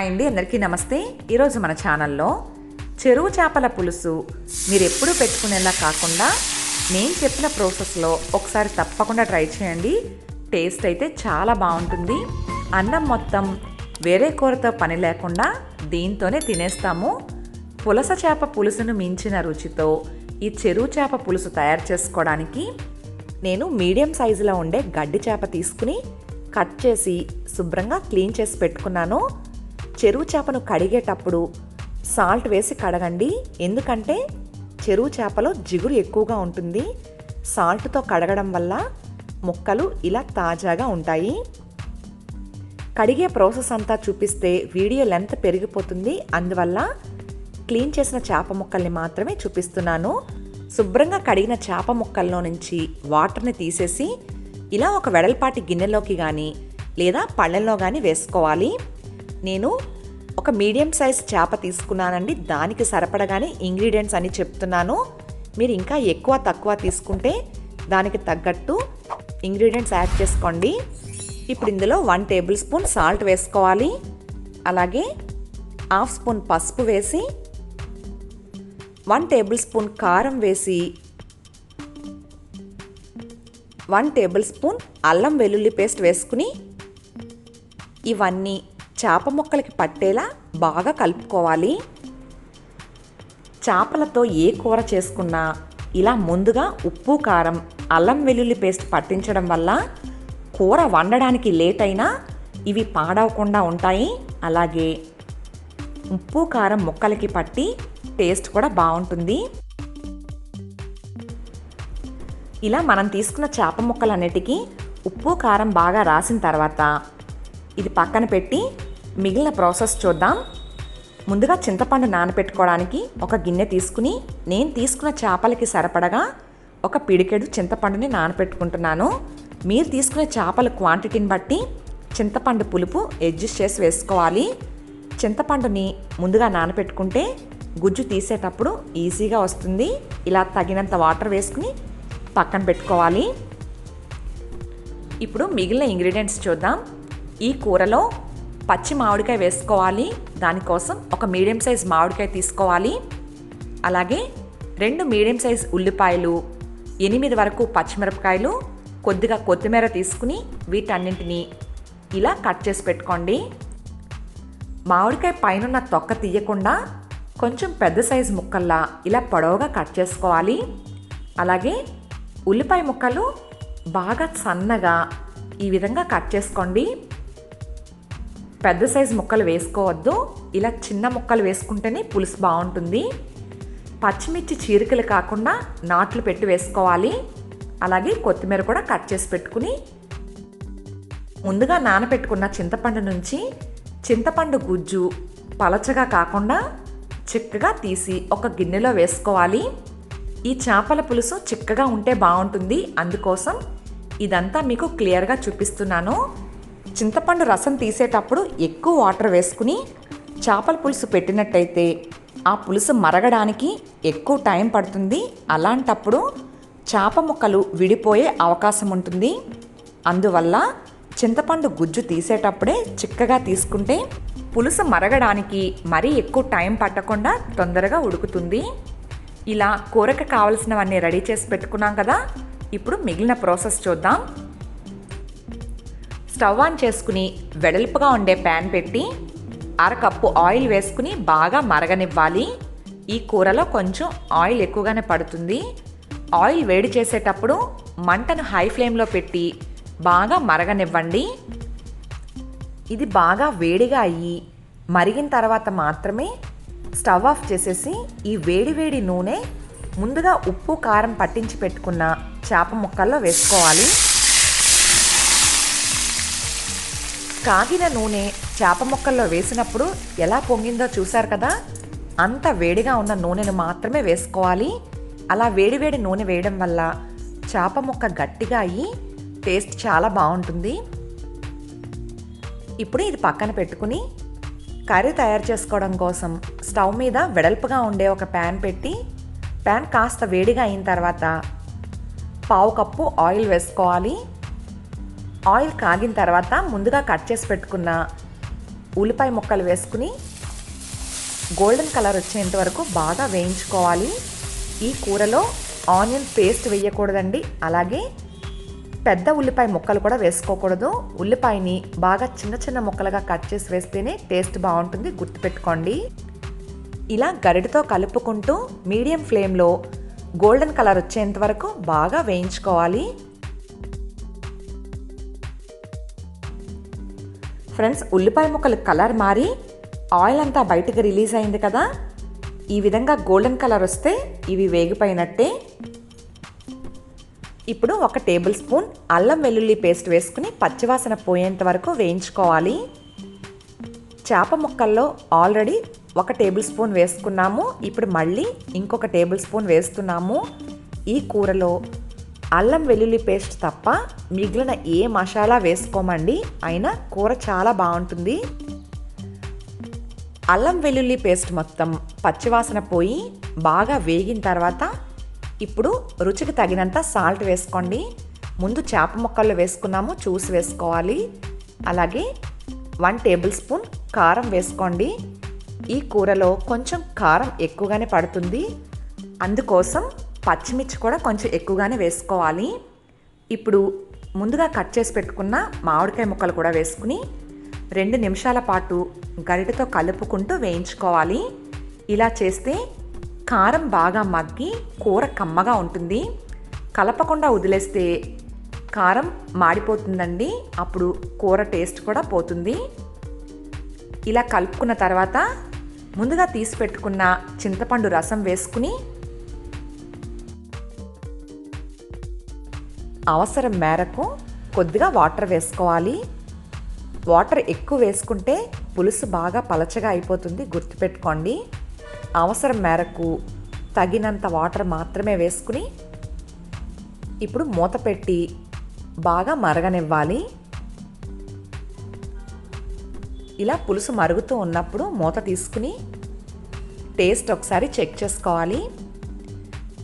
Hi అండి అందరికీ నమస్తే. ఈరోజు మన ఛానల్లో చెరువు చేపల పులుసు మీరు ఎప్పుడూ పెట్టుకునేలా కాకుండా నేను చెప్పిన ప్రాసెస్లో ఒకసారి తప్పకుండా ట్రై చేయండి. టేస్ట్ అయితే చాలా బాగుంటుంది. అన్నం మొత్తం వేరే కూరతో పని లేకుండా దీంతోనే తినేస్తాము. పులస చేప పులుసును మించిన రుచితో ఈ చెరువు చేప పులుసు తయారు చేసుకోవడానికి నేను మీడియం సైజులో ఉండే గడ్డి చేప తీసుకుని కట్ చేసి శుభ్రంగా క్లీన్ చేసి పెట్టుకున్నాను. చెరువు చేపను కడిగేటప్పుడు సాల్ట్ వేసి కడగండి. ఎందుకంటే చెరువు చేపలో జిగురు ఎక్కువగా ఉంటుంది. సాల్ట్తో కడగడం వల్ల ముక్కలు ఇలా తాజాగా ఉంటాయి. కడిగే ప్రాసెస్ అంతా చూపిస్తే వీడియో లెంత్ పెరిగిపోతుంది. అందువల్ల క్లీన్ చేసిన చేప ముక్కల్ని మాత్రమే చూపిస్తున్నాను. శుభ్రంగా కడిగిన చేప ముక్కల్లో నుంచి వాటర్ని తీసేసి ఇలా ఒక వెడల్పాటి గిన్నెలోకి కానీ లేదా పళ్ళెల్లో కానీ వేసుకోవాలి. నేను ఒక మీడియం సైజ్ చేప తీసుకున్నానండి. దానికి సరిపడగానే ఇంగ్రీడియంట్స్ అని చెప్తున్నాను. మీరు ఇంకా ఎక్కువ తక్కువ తీసుకుంటే దానికి తగ్గట్టు ఇంగ్రీడియంట్స్ యాడ్ చేసుకోండి. ఇప్పుడు ఇందులో వన్ టేబుల్ స్పూన్ సాల్ట్ వేసుకోవాలి. అలాగే హాఫ్ స్పూన్ పసుపు వేసి వన్ టేబుల్ స్పూన్ కారం వేసి వన్ టేబుల్ స్పూన్ అల్లం వెల్లుల్లి పేస్ట్ వేసుకుని ఇవన్నీ చేప ముక్కలకి పట్టేలా బాగా కలుపుకోవాలి. చేపలతో ఏ కూర చేసుకున్నా ఇలా ముందుగా ఉప్పు కారం అల్లం వెల్లుల్లి పేస్ట్ పట్టించడం వల్ల కూర వండడానికి లేట్ అయినా ఇవి పాడవకుండా ఉంటాయి. అలాగే ఉప్పు కారం ముక్కలకి పట్టి టేస్ట్ కూడా బాగుంటుంది. ఇలా మనం తీసుకున్న చేప ముక్కలన్నిటికీ ఉప్పు కారం బాగా రాసిన తర్వాత ఇది పక్కన పెట్టి మిగిలిన ప్రాసెస్ చూద్దాం. ముందుగా చింతపండు నానబెట్టుకోవడానికి ఒక గిన్నె తీసుకుని నేను తీసుకున్న చేపలకి సరిపడగా ఒక పిడికెడు చింతపండుని నానబెట్టుకుంటున్నాను మీరు తీసుకునే చేపల క్వాంటిటీని బట్టి చింతపండు పులుపు అడ్జస్ట్ చేసి వేసుకోవాలి. చింతపండుని ముందుగా నానబెట్టుకుంటే గుజ్జు తీసేటప్పుడు ఈజీగా వస్తుంది. ఇలా తగినంత వాటర్ వేసుకుని పక్కన పెట్టుకోవాలి. ఇప్పుడు మిగిలిన ఇంగ్రీడియంట్స్ చూద్దాం. ఈ కూరలో పచ్చి మామిడికాయ వేసుకోవాలి. దానికోసం ఒక మీడియం సైజ్ మామిడికాయ తీసుకోవాలి. అలాగే రెండు మీడియం సైజ్ ఉల్లిపాయలు ఎనిమిది వరకు పచ్చిమిరపకాయలు కొద్దిగా కొత్తిమీర తీసుకుని వీటన్నింటినీ ఇలా కట్ చేసి పెట్టుకోండి. మామిడికాయ పైన తొక్క తీయకుండా కొంచెం పెద్ద సైజు ముక్కల్లా ఇలా పొడవుగా కట్ చేసుకోవాలి. అలాగే ఉల్లిపాయ ముక్కలు బాగా సన్నగా ఈ విధంగా కట్ చేసుకోండి. పెద్ద సైజు ముక్కలు వేసుకోవద్దు. ఇలా చిన్న ముక్కలు వేసుకుంటేనే పులుసు బాగుంటుంది. పచ్చిమిర్చి చీరికలు కాకుండా నాట్లు పెట్టి వేసుకోవాలి. అలాగే కొత్తిమీర కూడా కట్ చేసి పెట్టుకుని ముందుగా నానబెట్టుకున్న చింతపండు నుంచి చింతపండు గుజ్జు పలచగా కాకుండా చిక్కగా తీసి ఒక గిన్నెలో వేసుకోవాలి. ఈ చేపల పులుసు చిక్కగా ఉంటే బాగుంటుంది. అందుకోసం ఇదంతా మీకు క్లియర్గా చూపిస్తున్నాను. చింతపండు రసం తీసేటప్పుడు ఎక్కువ వాటర్ వేసుకుని చేపల పులుసు పెట్టినట్టయితే ఆ పులుసు మరగడానికి ఎక్కువ టైం పడుతుంది. అలాంటప్పుడు చేప ముక్కలు విడిపోయే అవకాశం ఉంటుంది. అందువల్ల చింతపండు గుజ్జు తీసేటప్పుడే చిక్కగా తీసుకుంటే పులుసు మరగడానికి మరీ ఎక్కువ టైం పట్టకుండా తొందరగా ఉడుకుతుంది. ఇలా కూరకు కావలసినవన్నీ రెడీ చేసి పెట్టుకున్నాం కదా. ఇప్పుడు మిగిలిన ప్రాసెస్ చూద్దాం. స్టవ్ ఆన్ చేసుకుని వెడల్పుగా ఉండే ప్యాన్ పెట్టి అరకప్పు ఆయిల్ వేసుకుని బాగా మరగనివ్వాలి. ఈ కూరలో కొంచెం ఆయిల్ ఎక్కువగానే పడుతుంది. ఆయిల్ వేడి చేసేటప్పుడు మంటను హై ఫ్లేమ్లో పెట్టి బాగా మరగనివ్వండి. ఇది బాగా వేడిగా అయ్యి మరిగిన తర్వాత మాత్రమే స్టవ్ ఆఫ్ చేసేసి ఈ వేడి వేడి నూనె ముందుగా ఉప్పు కారం పట్టించి పెట్టుకున్న చేప ముక్కల్లో వేసుకోవాలి. కాగిన నూనె చేప ముక్కల్లో వేసినప్పుడు ఎలా పొంగిందో చూశారు కదా? అంత వేడిగా ఉన్న నూనెను మాత్రమే వేసుకోవాలి. అలా వేడివేడి నూనె వేయడం వల్ల చేప ముక్క గట్టిగా అయ్యి టేస్ట్ చాలా బాగుంటుంది. ఇప్పుడు ఇది పక్కన పెట్టుకుని కర్రీ తయారు చేసుకోవడం కోసం స్టవ్ మీద వెడల్పుగా ఉండే ఒక ప్యాన్ పెట్టి ప్యాన్ కాస్త వేడిగా అయిన తర్వాత పావు కప్పు ఆయిల్ వేసుకోవాలి. ఆయిల్ కాగిన తర్వాత ముందుగా కట్ చేసి పెట్టుకున్న ఉల్లిపాయ ముక్కలు వేసుకుని గోల్డెన్ కలర్ వచ్చేంత వరకు బాగా వేయించుకోవాలి. ఈ కూరలో ఆనియన్ పేస్ట్ వేయకూడదండి. అలాగే పెద్ద ఉల్లిపాయ ముక్కలు కూడా వేసుకోకూడదు. ఉల్లిపాయని బాగా చిన్న చిన్న ముక్కలుగా కట్ చేసి వేస్తేనే టేస్ట్ బాగుంటుంది. గుర్తుపెట్టుకోండి. ఇలా గరిటతో కలుపుకుంటూ మీడియం ఫ్లేమ్లో గోల్డెన్ కలర్ వచ్చేంత వరకు బాగా వేయించుకోవాలి. ఫ్రెండ్స్ ఉల్లిపాయ ముక్కలు కలర్ మారి ఆయిల్ అంతా బయటకు రిలీజ్ అయింది కదా. ఈ విధంగా గోల్డెన్ కలర్ వస్తే ఇవి వేగిపోయినట్టే. ఇప్పుడు ఒక టేబుల్ స్పూన్ అల్లం వెల్లుల్లి పేస్ట్ వేసుకుని పచ్చివాసన పోయేంత వరకు వేయించుకోవాలి. చేప ముక్కల్లో ఆల్రెడీ ఒక టేబుల్ స్పూన్ వేసుకున్నాము. ఇప్పుడు మళ్ళీ ఇంకొక టేబుల్ స్పూన్ వేస్తున్నాము. ఈ కూరలో అల్లం వెల్లుల్లి పేస్ట్ తప్ప మిగిలిన ఏ మసాలా వేసుకోమండి. అయినా కూర చాలా బాగుంటుంది. అల్లం వెల్లుల్లి పేస్ట్ మొత్తం పచ్చివాసన పోయి బాగా వేగిన తర్వాత ఇప్పుడు రుచికి తగినంత సాల్ట్ వేసుకోండి. ముందు చేప ముక్కల్లో వేసుకున్నాము చూసి వేసుకోవాలి. అలాగే వన్ టేబుల్ స్పూన్ కారం వేసుకోండి. ఈ కూరలో కొంచెం కారం ఎక్కువగానే పడుతుంది. అందుకోసం పచ్చిమిర్చి కూడా కొంచెం ఎక్కువగానే వేసుకోవాలి. ఇప్పుడు ముందుగా కట్ చేసి పెట్టుకున్న మామిడికాయ ముక్కలు కూడా వేసుకుని రెండు నిమిషాల పాటు గరిటతో కలుపుకుంటూ వేయించుకోవాలి. ఇలా చేస్తే కారం బాగా మగ్గి కూర కమ్మగా ఉంటుంది. కలపకుండా వదిలేస్తే కారం మాడిపోతుందండి. అప్పుడు కూర టేస్ట్ కూడా పోతుంది. ఇలా కలుపుకున్న తర్వాత ముందుగా తీసి పెట్టుకున్న చింతపండు రసం వేసుకుని అవసరం మేరకు కొద్దిగా వాటర్ వేసుకోవాలి. వాటర్ ఎక్కువ వేసుకుంటే పులుసు బాగా పలచగా అయిపోతుంది గుర్తుపెట్టుకోండి. అవసరం మేరకు తగినంత వాటర్ మాత్రమే వేసుకుని ఇప్పుడు మూత పెట్టి బాగా మరగనివ్వాలి. ఇలా పులుసు మరుగుతూ ఉన్నప్పుడు మూత తీసుకుని టేస్ట్ ఒకసారి చెక్ చేసుకోవాలి.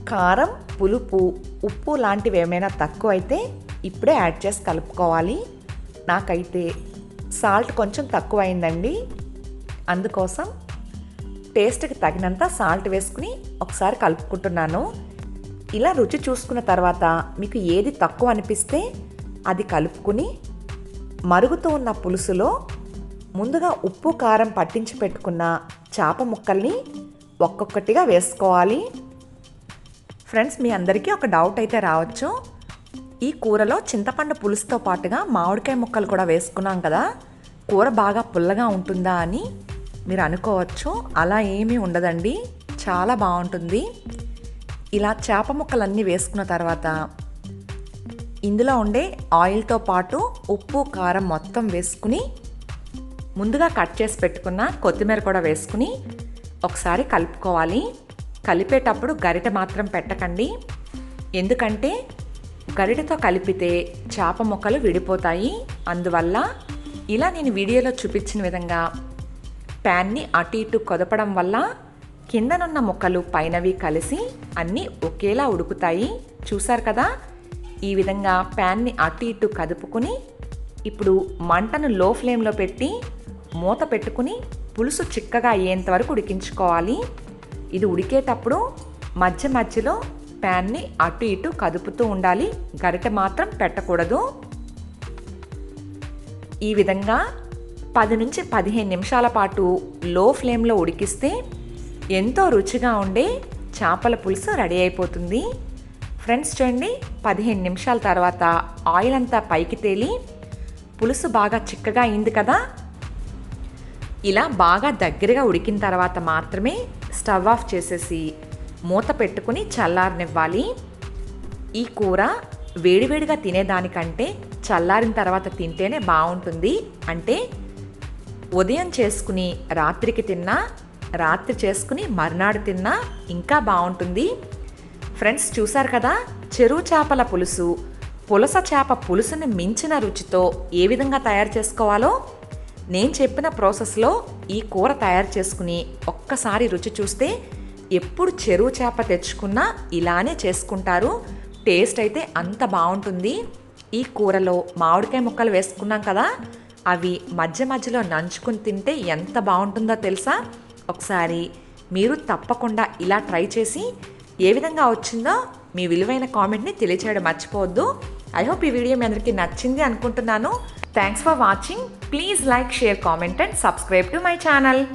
కారం పులుపు ఉప్పు లాంటివి ఏమైనా తక్కువ అయితే ఇప్పుడే యాడ్ చేసి కలుపుకోవాలి. నాకైతే సాల్ట్ కొంచెం తక్కువ అయిందండి అందుకోసం టేస్ట్కి తగినంత సాల్ట్ వేసుకుని ఒకసారి కలుపుకుంటున్నాను. ఇలా రుచి చూసుకున్న తర్వాత మీకు ఏది తక్కువ అనిపిస్తే అది కలుపుకుని మరుగుతూ ఉన్న పులుసులో ముందుగా ఉప్పు కారం పట్టించి పెట్టుకున్న చేప ముక్కల్ని ఒక్కొక్కటిగా వేసుకోవాలి. ఫ్రెండ్స్ మీ అందరికీ ఒక డౌట్ అయితే రావచ్చు. ఈ కూరలో చింతపండు పులుసుతో పాటుగా మామిడికాయ ముక్కలు కూడా వేసుకున్నాం కదా. కూర బాగా పుల్లగా ఉంటుందా అని మీరు అనుకోవచ్చు. అలా ఏమీ ఉండదండి. చాలా బాగుంటుంది. ఇలా చేప ముక్కలన్నీ వేసుకున్న తర్వాత ఇందులో ఉండే ఆయిల్తో పాటు ఉప్పు కారం మొత్తం వేసుకుని ముందుగా కట్ చేసి పెట్టుకున్న కొత్తిమీర కూడా వేసుకుని ఒకసారి కలుపుకోవాలి. కలిపేటప్పుడు గరిట మాత్రం పెట్టకండి. ఎందుకంటే గరిటతో కలిపితే చేప ముక్కలు విడిపోతాయి. అందువల్ల ఇలా నేను వీడియోలో చూపించిన విధంగా ప్యాన్ని అటు ఇటు కొదపడం వల్ల కిందనున్న ముక్కలు పైనవి కలిసి అన్నీ ఒకేలా ఉడుకుతాయి. చూసారు కదా? ఈ విధంగా ప్యాన్ని అటు ఇటు కదుపుకుని ఇప్పుడు మంటను లో ఫ్లేమ్లో పెట్టి మూత పెట్టుకుని పులుసు చిక్కగా అయ్యేంత వరకు ఉడికించుకోవాలి. ఇది ఉడికేటప్పుడు మధ్య మధ్యలో ప్యాన్ని అటు ఇటు కదుపుతూ ఉండాలి. గరిటె మాత్రం పెట్టకూడదు. ఈ విధంగా పది నుంచి పదిహేను నిమిషాల పాటు లో ఫ్లేమ్లో ఉడికిస్తే ఎంతో రుచిగా ఉండే చేపల పులుసు రెడీ అయిపోతుంది. ఫ్రెండ్స్ చూడండి. పదిహేను నిమిషాల తర్వాత ఆయిల్ అంతా పైకి తేలి పులుసు బాగా చిక్కగా అయింది కదా. ఇలా బాగా దగ్గరగా ఉడికిన తర్వాత మాత్రమే స్టవ్ ఆఫ్ చేసేసి మూత పెట్టుకుని చల్లారనివ్వాలి. ఈ కూర వేడివేడిగా తినేదానికంటే చల్లారిన తర్వాత తింటేనే బాగుంటుంది. అంటే ఉదయం చేసుకుని రాత్రికి తిన్నా రాత్రి చేసుకుని మర్నాడు తిన్నా ఇంకా బాగుంటుంది. ఫ్రెండ్స్ చూసారు కదా చెరువు చేపల పులుసు పులస చేప పులుసుని మించిన రుచితో ఏ విధంగా తయారు చేసుకోవాలో? నేను చెప్పిన ప్రాసెస్లో ఈ కూర తయారు చేసుకుని ఒక్కసారి రుచి చూస్తే ఎప్పుడు చెరువు చేప తెచ్చుకున్నా ఇలానే చేసుకుంటారు. టేస్ట్ అయితే అంత బాగుంటుంది. ఈ కూరలో మామిడికాయ ముక్కలు వేసుకున్నాం కదా అవి మధ్య మధ్యలో నంచుకుని తింటే ఎంత బాగుంటుందో తెలుసా? ఒకసారి మీరు తప్పకుండా ఇలా ట్రై చేసి ఏ విధంగా వచ్చిందో మీ విలువైన కామెంట్ని తెలియచేయడం మర్చిపోవద్దు. ఐ హోప్ ఈ వీడియో మీ అందరికీ నచ్చింది అనుకుంటున్నాను. Thanks for watching. Please like, share, comment and subscribe to my channel.